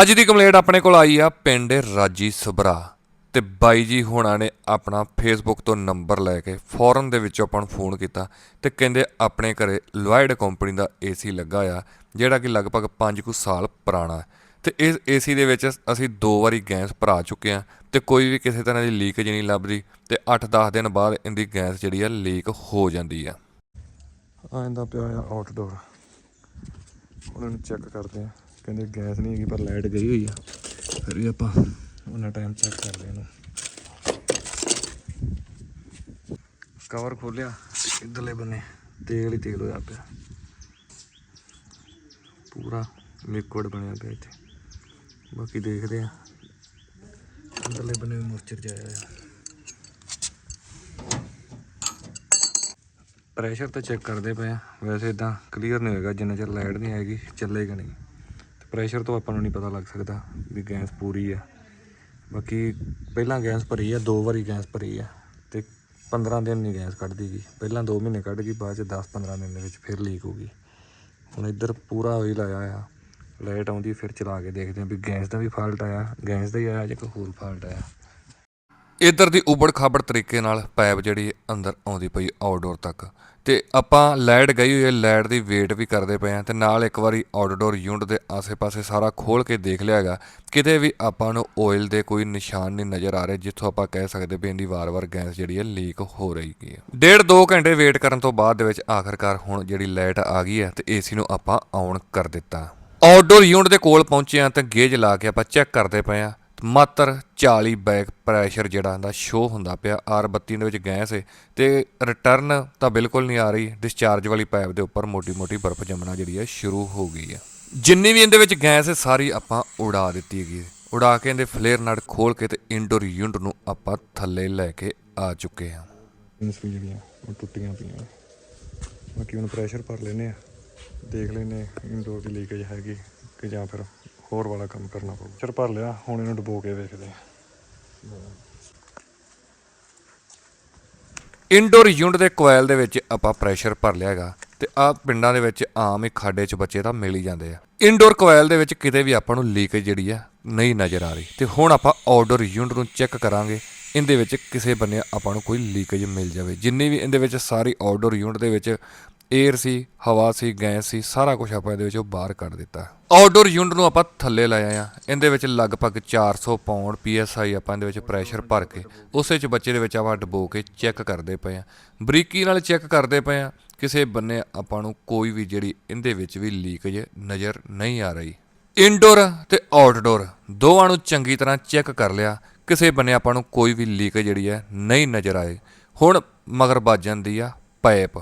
ਅੱਜ ਦੀ ਕੰਪਲੇਂਟ ਆਪਣੇ ਕੋਲ ਆਈ ਆ, ਪਿੰਡ ਰਾਜੀ ਸਬਰਾ ਤੇ ਬਾਈ ਜੀ ਹੋਣਾ ਨੇ ਆਪਣਾ ਫੇਸਬੁੱਕ ਤੋਂ ਨੰਬਰ ਲੈ ਕੇ ਫੋਰਨ ਦੇ ਵਿੱਚੋਂ ਆਪਾਂ ਨੂੰ ਫੋਨ ਕੀਤਾ ਤੇ ਕਹਿੰਦੇ ਆਪਣੇ ਘਰੇ ਲੋਇਡ ਕੰਪਨੀ ਦਾ ਏਸੀ ਲੱਗਾ ਆ, ਜਿਹੜਾ ਕਿ ਲਗਭਗ 5 ਕੁ ਸਾਲ ਪੁਰਾਣਾ ਹੈ। ਤੇ ਇਸ ਏਸੀ ਦੇ ਵਿੱਚ ਅਸੀਂ ਦੋ ਵਾਰੀ ਗੈਸ ਭਰਾ ਚੁੱਕੇ ਆ ਤੇ ਕੋਈ ਵੀ ਕਿਸੇ ਤਰ੍ਹਾਂ ਦੀ ਲੀਕੇਜ ਨਹੀਂ ਲੱਭਦੀ ਤੇ 8-10 ਦਿਨ ਬਾਅਦ ਇਹਦੀ ਗੈਸ ਜਿਹੜੀ ਆ ਲੀਕ ਹੋ ਜਾਂਦੀ ਆ। ਆਂਦਾ ਪਿਆ ਆ ਆਊਟਡੋਰ ਉਹਨਾਂ ਨੂੰ ਚੈੱਕ ਕਰਦੇ ਆ ਕਹਿੰਦੇ ਗੈਸ ਨਹੀਂ ਹੈਗੀ, ਪਰ ਲਾਈਟ ਗਈ ਹੋਈ ਆ। ਫਿਰ ਵੀ ਆਪਾਂ ਉਹਨਾਂ ਟਾਈਮ ਚੈੱਕ ਕਰਦੇ ਆ ਇਹਨੂੰ। ਕਵਰ ਖੋਲਿਆ ਤੇ ਇਧਰਲੇ ਬੰਨੇ, ਤੇਲ ਹੀ ਤੇਲ ਹੋਇਆ ਪਿਆ। ਪੂਰਾ ਲਿਕੁਇਡ ਬਣਿਆ ਪਿਆ ਇੱਥੇ। ਬਾਕੀ ਦੇਖਦੇ ਆ ਅੰਦਰਲੇ ਬੰਨੇ ਵੀ ਮੋਇਸਚਰ ਜਾਇਆ ਆ ਪ੍ਰੈਸ਼ਰ ਤਾਂ ਚੈੱਕ ਕਰਦੇ ਪਏ ਆ ਵੈਸੇ ਇਦਾਂ ਕਲੀਅਰ ਨਹੀਂ ਹੋਏਗਾ, ਜਿੰਨਾ ਚਿਰ ਲਾਈਟ ਨਹੀਂ ਆਏਗੀ ਚੱਲੇਗਾ ਨਹੀਂ ਪ੍ਰੈਸ਼ਰ ਤੋਂ ਆਪਾਂ ਨੂੰ ਨਹੀਂ ਪਤਾ ਲੱਗ ਸਕਦਾ ਵੀ ਗੈਸ ਪੂਰੀ ਆ। ਬਾਕੀ ਪਹਿਲਾਂ ਗੈਸ ਭਰੀ ਆ, ਦੋ ਵਾਰੀ ਗੈਸ ਭਰੀ ਆ ਤੇ 15 ਦਿਨ ਨਹੀਂ ਗੈਸ ਕੱਢਦੀ ਗਈ ਪਹਿਲਾਂ 2 ਮਹੀਨੇ ਕੱਢ ਗਈ, ਬਾਅਦ ਚ 10-15 ਦਿਨ ਦੇ ਵਿੱਚ ਫਿਰ ਲੀਕ ਹੋ ਗਈ। ਹੁਣ ਇੱਧਰ ਪੂਰਾ ਉਹੀ ਲਾਇਆ ਆ ਲਾਈਟ ਆਉਂਦੀ, ਫਿਰ ਚਲਾ ਕੇ ਦੇਖਦੇ ਆ ਵੀ ਗੈਸ ਦਾ ਵੀ ਫਾਲਟ ਆਇਆ, ਗੈਸ ਦਾ ਹੀ ਆਇਆ ਜਾਂ ਕੋਈ ਹੋਰ ਫਾਲਟ ਆਇਆ। ਇਧਰ ਦੀ ਉਬੜ ਖਾਬੜ ਤਰੀਕੇ ਨਾਲ ਪਾਈਪ ਜਿਹੜੀ ਅੰਦਰ ਆਉਂਦੀ ਪਈ ਆਊਟਡੋਰ ਤੱਕ। ਤੇ ਆਪਾਂ ਲਾਈਟ ਗਈ ਹੋਈ ਹੈ, ਲਾਈਟ ਦੀ ਵੇਟ ਵੀ ਕਰਦੇ ਪਏ ਆ ਤੇ ਨਾਲ ਇੱਕ ਵਾਰੀ ਆਊਟਡੋਰ ਯੂਨਿਟ ਦੇ ਆਸੇ-ਪਾਸੇ ਸਾਰਾ ਖੋਲ ਕੇ ਦੇਖ ਲਿਆ ਹੈਗਾ। ਕਿਤੇ ਵੀ ਆਪਾਂ ਨੂੰ ਆਇਲ ਦੇ ਕੋਈ ਨਿਸ਼ਾਨ ਨਹੀਂ ਨਜ਼ਰ ਆ ਰਹੇ, ਜਿੱਥੋਂ ਆਪਾਂ ਕਹਿ ਸਕਦੇ ਵੀ ਇਹਦੀ ਵਾਰ-ਵਾਰ ਗੈਸ ਜਿਹੜੀ ਹੈ ਲੀਕ ਹੋ ਰਹੀ ਹੈ। ਡੇਢ ਦੋ ਘੰਟੇ ਵੇਟ ਕਰਨ ਤੋਂ ਬਾਅਦ ਦੇ ਵਿੱਚ ਆਖਰਕਾਰ ਹੁਣ ਜਿਹੜੀ ਲਾਈਟ ਆ ਗਈ ਹੈ ਤੇ ਏਸੀ ਨੂੰ ਆਪਾਂ ਆਨ ਕਰ ਦਿੱਤਾ। ਆਊਟਡੋਰ ਯੂਨਿਟ ਦੇ ਕੋਲ ਪਹੁੰਚੇ ਆ ਤੇ ਗੇਜ ਲਾ ਕੇ ਆਪਾਂ ਚੈੱਕ ਕਰਦੇ ਪਏ ਆ ਮਾਤਰ 40 ਬੈਕ ਪ੍ਰੈਸ਼ਰ ਜਿਹੜਾ ਹੁੰਦਾ ਸ਼ੋ ਹੁੰਦਾ ਪਿਆ R32 ਦੇ ਵਿੱਚ ਗੈਸ ਹੈ ਤੇ ਰਿਟਰਨ ਤਾਂ ਬਿਲਕੁਲ ਨਹੀਂ ਆ ਰਹੀ ਡਿਸਚਾਰਜ ਵਾਲੀ ਪਾਈਪ ਦੇ ਉੱਪਰ ਮੋਟੀ-ਮੋਟੀ ਬਰਫ਼ ਜੰਮਣਾ ਜਿਹੜੀ ਹੈ, ਸ਼ੁਰੂ ਹੋ ਗਈ ਹੈ। ਜਿੰਨੀ ਵੀ ਇਹਦੇ ਵਿੱਚ ਗੈਸ ਹੈ ਸਾਰੀ ਆਪਾਂ ਉਡਾ ਦਿੱਤੀ ਹੈਗੀ ਉਡਾ ਕੇ ਇਹਦੇ ਫਲੇਅਰ ਨਟ ਖੋਲ ਕੇ ਤੇ ਇਨਡੋਰ ਯੂਨਿਟ ਨੂੰ ਆਪਾਂ ਥੱਲੇ ਲੈ ਕੇ ਆ ਚੁੱਕੇ ਹਾਂ। ਪਿੰਸ ਜਿਹੜੀਆਂ ਉਹ ਟੁੱਟੀਆਂ ਪਈਆਂ। ਬਾਕੀ ਹੁਣ ਪ੍ਰੈਸ਼ਰ ਭਰ ਲੈਨੇ ਆ ਦੇਖ ਲੈਨੇ ਇਨਡੋਰ ਦੀ ਲੀਕੇਜ ਹੈਗੀ ਕਿ ਜਾਂ ਫਿਰ ਹੋਰ ਵਾਲਾ ਕੰਮ ਕਰਨਾ ਪਊ। ਪ੍ਰੈਸ਼ਰ ਭਰ ਲਿਆ, ਹੁਣ ਇਹਨੂੰ ਡਬੋ ਕੇ ਵੇਖਦੇ ਆ ਇਨਡੋਰ ਯੂਨਿਟ ਦੇ ਕੋਇਲ ਦੇ ਵਿੱਚ ਆਪਾਂ ਪ੍ਰੈਸ਼ਰ ਭਰ ਲਿਆ ਹੈਗਾ ਤੇ ਆ ਪਿੰਡਾਂ ਦੇ ਵਿੱਚ ਆਮ ਹੀ ਖਾਡੇ 'ਚ ਬੱਚੇ ਤਾਂ ਮਿਲ ਹੀ ਜਾਂਦੇ ਆ। ਇਨਡੋਰ ਕੋਇਲ ਦੇ ਵਿੱਚ ਕਿਤੇ ਵੀ ਆਪਾਂ ਨੂੰ ਲੀਕੇਜ ਜਿਹੜੀ ਆ ਨਹੀਂ ਨਜ਼ਰ ਆ ਰਹੀ। ਤੇ ਹੁਣ ਆਪਾਂ ਆਊਟਡੋਰ ਯੂਨਿਟ ਨੂੰ ਚੈੱਕ ਕਰਾਂਗੇ, ਇਹਦੇ ਵਿੱਚ ਕਿਸੇ ਬੰਨੇ ਆਪਾਂ ਨੂੰ ਕੋਈ ਲੀਕੇਜ ਮਿਲ ਜਾਵੇ। ਜਿੰਨੀ ਵੀ ਇਹਦੇ ਵਿੱਚ ਸਾਰੀ ਆਊਟਡੋਰ ਯੂਨਿਟ ਦੇ ਵਿੱਚ 에ਅਰ ਸੀ, ਹਵਾ ਸੀ, ਗੈਸ ਸੀ, ਸਾਰਾ ਕੁਝ ਆਪਾਂ ਇਹਦੇ ਵਿੱਚੋਂ ਬਾਹਰ ਕੱਢ ਦਿੱਤਾ। ਆਊਟਡੋਰ ਯੂਨਿਟ ਨੂੰ ਆਪਾਂ ਥੱਲੇ ਲਾਇਆ ਆ। ਇਹਦੇ ਵਿੱਚ ਲਗਭਗ 400 ਪਾਉਂਡ ਪੀਐਸਆਈ ਆਪਾਂ ਇਹਦੇ ਵਿੱਚ ਪ੍ਰੈਸ਼ਰ ਭਰ ਕੇ, ਉਸੇ ਚ ਬੱਚੇ ਦੇ ਵਿੱਚ ਆਪਾਂ ਡਬੋ ਕੇ ਚੈੱਕ ਕਰਦੇ ਪਏ ਆ। ਬਰੀਕੀ ਨਾਲ ਚੈੱਕ ਕਰਦੇ ਪਏ ਆ। ਕਿਸੇ ਬੰਨੇ ਆਪਾਂ ਨੂੰ ਕੋਈ ਵੀ ਜਿਹੜੀ ਇਹਦੇ ਵਿੱਚ ਵੀ ਲੀਕੇਜ ਨਜ਼ਰ ਨਹੀਂ ਆ ਰਹੀ। ਇਨਡੋਰ ਤੇ ਆਊਟਡੋਰ ਦੋਵਾਂ ਨੂੰ ਚੰਗੀ ਤਰ੍ਹਾਂ ਚੈੱਕ ਕਰ ਲਿਆ। ਕਿਸੇ ਬੰਨੇ ਆਪਾਂ ਨੂੰ ਕੋਈ ਵੀ ਲੀਕੇਜ ਜਿਹੜੀ ਹੈ ਨਹੀਂ ਨਜ਼ਰ ਆਏ। ਹੁਣ ਮਗਰ ਵੱਜ ਜਾਂਦੀ ਆ ਪਾਈਪ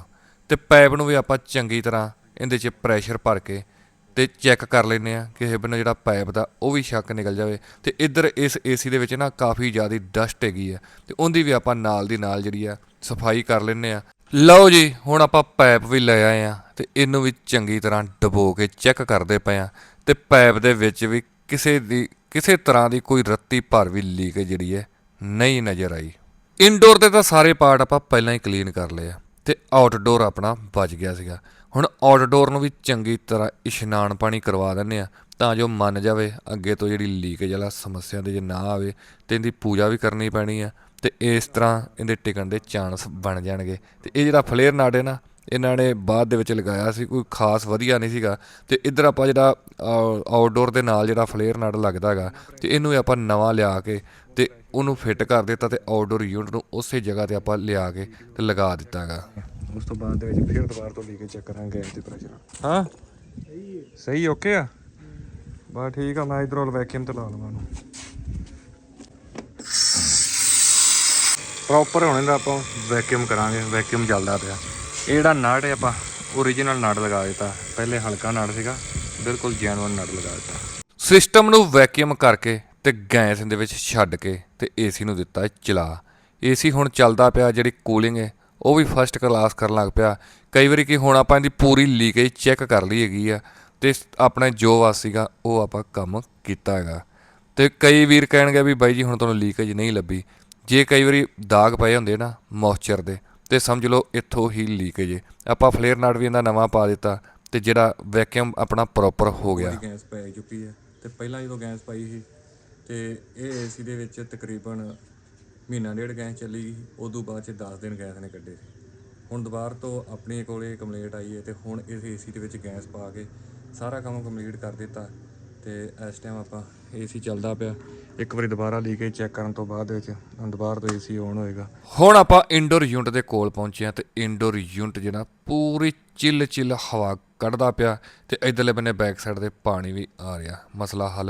ਤੇ ਪੈਪ ਨੂੰ ਵੀ ਆਪਾਂ ਚੰਗੀ ਤਰ੍ਹਾਂ ਇਹਦੇ 'ਚ ਪ੍ਰੈਸ਼ਰ ਭਰ ਕੇ ਤੇ ਚੈੱਕ ਕਰ ਲੈਨੇ ਆ ਕਿਸੇ ਬਿਨਾਂ ਜਿਹੜਾ ਪਾਈਪ ਦਾ ਉਹ ਵੀ ਸ਼ੱਕ ਨਿਕਲ ਜਾਵੇ ਤੇ ਇੱਧਰ ਇਸ ਏਸੀ ਦੇ ਵਿੱਚ ਨਾ ਕਾਫੀ ਜ਼ਿਆਦਾ ਡਸਟ ਹੈਗੀ ਆ ਤੇ ਉਹਦੀ ਵੀ ਆਪਾਂ ਨਾਲ ਦੀ ਨਾਲ ਜਿਹੜੀ ਆ ਸਫ਼ਾਈ ਕਰ ਲੈਨੇ ਆ ਲਓ ਜੀ, ਹੁਣ ਆਪਾਂ ਪਾਈਪ ਵੀ ਲੈ ਆਏ ਆ ਤੇ ਇਹਨੂੰ ਵੀ ਚੰਗੀ ਤਰ੍ਹਾਂ ਡਬੋ ਕੇ ਚੈੱਕ ਕਰਦੇ ਪਏ ਆ ਤੇ ਪਾਈਪ ਦੇ ਵਿੱਚ ਵੀ ਕਿਸੇ ਦੀ, ਕਿਸੇ ਤਰ੍ਹਾਂ ਦੀ ਕੋਈ ਰੱਤੀ ਭਰ ਵੀ ਲੀਕ ਜਿਹੜੀ ਹੈ ਨਹੀਂ ਨਜ਼ਰ ਆਈ। ਇਨਡੋਰ ਦੇ ਤਾਂ ਸਾਰੇ ਪਾਰਟ ਆਪਾਂ ਪਹਿਲਾਂ ਹੀ ਕਲੀਨ ਕਰ ਲਏ ਆ। ਤੇ ਆਊਟਡੋਰ ਆਪਣਾ ਬਚ ਗਿਆ ਸੀਗਾ। ਹੁਣ ਆਊਟਡੋਰ ਨੂੰ ਵੀ ਚੰਗੀ ਤਰ੍ਹਾਂ ਇਸ਼ਨਾਨ ਪਾਣੀ ਕਰਵਾ ਦਿੰਨੇ ਆ, ਤਾਂ ਜੋ ਮੰਨ ਜਾਵੇ ਅੱਗੇ ਤੋਂ ਜਿਹੜੀ ਲੀਕੇਜ ਵਾਲਾ ਸਮੱਸਿਆ ਦੇ ਜੇ ਨਾ ਆਵੇ ਤੇ ਇਹਦੀ ਪੂਜਾ ਵੀ ਕਰਨੀ ਪੈਣੀ ਆ ਤੇ ਇਸ ਤਰ੍ਹਾਂ ਇਹਦੇ ਟਿਕਣ ਦੇ ਚਾਂਸ ਬਣ ਜਾਣਗੇ। ਤੇ ਇਹ ਜਿਹੜਾ ਫਲੇਅਰ ਨਾੜ ਹੈ ਨਾ, ਇਹਨਾਂ ਨੇ ਬਾਅਦ ਦੇ ਵਿੱਚ ਲਗਾਇਆ ਸੀ, ਕੋਈ ਖਾਸ ਵਧੀਆ ਨਹੀਂ ਸੀਗਾ। ਤੇ ਇੱਧਰ ਆਪਾਂ ਜਿਹੜਾ ਆਊਟਡੋਰ ਦੇ ਨਾਲ ਜਿਹੜਾ ਫਲੇਅਰ ਨਟ ਲੱਗਦਾ ਹੈਗਾ, ਤੇ ਇਹਨੂੰ ਵੀ ਆਪਾਂ ਨਵਾਂ ਲਿਆ ਕੇ ਤੇ ਉਹਨੂੰ ਫਿੱਟ ਕਰ ਦਿੱਤਾ ਤੇ ਆਊਟਡੋਰ ਯੂਨਿਟ ਨੂੰ ਉਸੇ ਜਗ੍ਹਾ ਤੇ ਆਪਾਂ ਲਿਆ ਕੇ ਤੇ ਲਗਾ ਦਿੱਤਾ ਹੈਗਾ। ਉਸ ਤੋਂ ਬਾਅਦ ਦੇ ਵਿੱਚ ਫਿਰ ਦੁਬਾਰਾ ਤੋਂ ਲੀਕੇਜ ਚੈੱਕ ਕਰਾਂਗੇ ਦੀ ਪ੍ਰੈਸ਼ਰ ਹਾਂ? ਸਹੀ ਓਕੇ ਆ? ਬਸ ਠੀਕ ਆ ਮੈਂ ਇਧਰੋਂ ਵੈਕਿਊਮ ਤੇ ਲਾ ਲਵਾਂ ਉਹਨੂੰ ਪ੍ਰੋਪਰ ਹੋਣੇ ਦਾ ਆਪਾਂ ਵੈਕਿਊਮ ਕਰਾਂਗੇ ਵੈਕਿਊਮ ਚੱਲਦਾ ਪਿਆ। ਇਹ ਜਿਹੜਾ ਨਟ ਹੈ ਆਪਾਂ ਓਰੀਜਨਲ ਨਟ ਲਗਾ ਦਿੱਤਾ। ਪਹਿਲੇ ਹਲਕਾ ਨਟ ਸੀਗਾ ਬਿਲਕੁਲ ਜੈਨੂਇਨ ਨਟ ਲਗਾ ਦਿੱਤਾ। ਸਿਸਟਮ ਨੂੰ ਵੈਕਿਊਮ ਕਰਕੇ ਤੇ ਗੈਸ ਦੇ ਵਿੱਚ ਛੱਡ ਕੇ ਤੇ ਏਸੀ ਨੂੰ ਦਿੱਤਾ ਚਲਾ। ਏਸੀ ਹੁਣ ਚੱਲਦਾ ਪਿਆ, ਜਿਹੜੀ ਕੂਲਿੰਗ ਹੈ, ਉਹ ਵੀ ਫਸਟ ਕਲਾਸ ਕਰਨ ਲੱਗ ਪਿਆ। ਕਈ ਵਾਰੀ ਕੀ ਹੁਣ ਆਪਾਂ ਇਹਦੀ ਪੂਰੀ ਲੀਕੇਜ ਚੈੱਕ ਕਰ ਲਈ ਹੈਗੀ ਆ ਤੇ ਆਪਣੇ ਜੋ ਵਾਸ ਸੀਗਾ, ਉਹ ਆਪਾਂ ਕੰਮ ਕੀਤਾ ਹੈਗਾ। ਤੇ ਕਈ ਵੀਰ ਕਹਿਣਗੇ ਵੀ ਬਾਈ ਜੀ, ਹੁਣ ਤੁਹਾਨੂੰ ਲੀਕੇਜ ਨਹੀਂ ਲੱਭੀ। ਜੇ ਕਈ ਵਾਰੀ ਦਾਗ ਪਏ ਹੁੰਦੇ ਨਾ ਮੋਇਸਚਰ ਦੇ, ਤੇ ਸਮਝ ਲਓ ਇੱਥੋਂ ਹੀ ਲੀਕੇਜ ਹੈ। ਆਪਾਂ ਫਲੇਅਰ ਨਟ ਵੀ ਇਹਦਾ ਨਵਾਂ ਪਾ ਦਿੱਤਾ ਤੇ ਜਿਹੜਾ ਵੈਕਿਊਮ ਆਪਣਾ ਪ੍ਰੋਪਰ ਹੋ ਗਿਆ। ਗੈਸ ਪੈ ਚੁੱਕੀ ਹੈ ਤੇ ਪਹਿਲਾਂ ਜਦੋਂ ਗੈਸ ਪਾਈ ਸੀ ਤੇ ਇਹ ਏਸੀ ਦੇ ਵਿੱਚ ਤਕਰੀਬਨ ਮਹੀਨਾ ਡੇਢ ਗੈਸ ਚੱਲੀ ਗਈ। ਤੋਂ ਬਾਅਦ ਚ 10 ਦਿਨ ਗੈਸ ਨੇ ਕੱਢੇ। ਸੀ ਹੁਣ ਦੁਬਾਰ ਤੋਂ ਆਪਣੇ ਕੋਲੇ ਕੰਪਲੇਂਟ ਆਈ ਹੈ ਤੇ ਹੁਣ ਇਸ ਏਸੀ ਦੇ ਵਿੱਚ ਗੈਸ ਪਾ ਕੇ ਸਾਰਾ ਕੰਮ ਕੰਪਲੀਟ ਕਰ ਦਿੱਤਾ ਤੇ ਇਸ ਟਾਈਮ ਆਪਾਂ ਏਸੀ ਚੱਲਦਾ ਪਿਆ। ਇੱਕ ਵਾਰੀ ਦੁਬਾਰਾ ਲੀਕੇਜ ਚੈੱਕ ਕਰਨ ਤੋਂ ਬਾਅਦ ਵਿੱਚ ਦੁਬਾਰਾ ਤੋਂ ਏਸੀ ਔਨ ਹੋਏਗਾ। ਹੁਣ ਆਪਾਂ ਇਨਡੋਰ ਯੂਨਿਟ ਦੇ ਕੋਲ ਪਹੁੰਚੇ ਹਾਂ ਤੇ ਇਨਡੋਰ ਯੂਨਿਟ ਜਿਹੜਾ ਪੂਰੀ ਚਿੱਲ ਚਿੱਲ ਹਵਾ ਕੱਢਦਾ ਪਿਆ ਤੇ ਇਧਰਲੇ ਬੰਨੇ ਬੈਕ ਸਾਈਡ ਤੇ ਪਾਣੀ ਵੀ ਆ ਰਿਹਾ। ਮਸਲਾ ਹੱਲ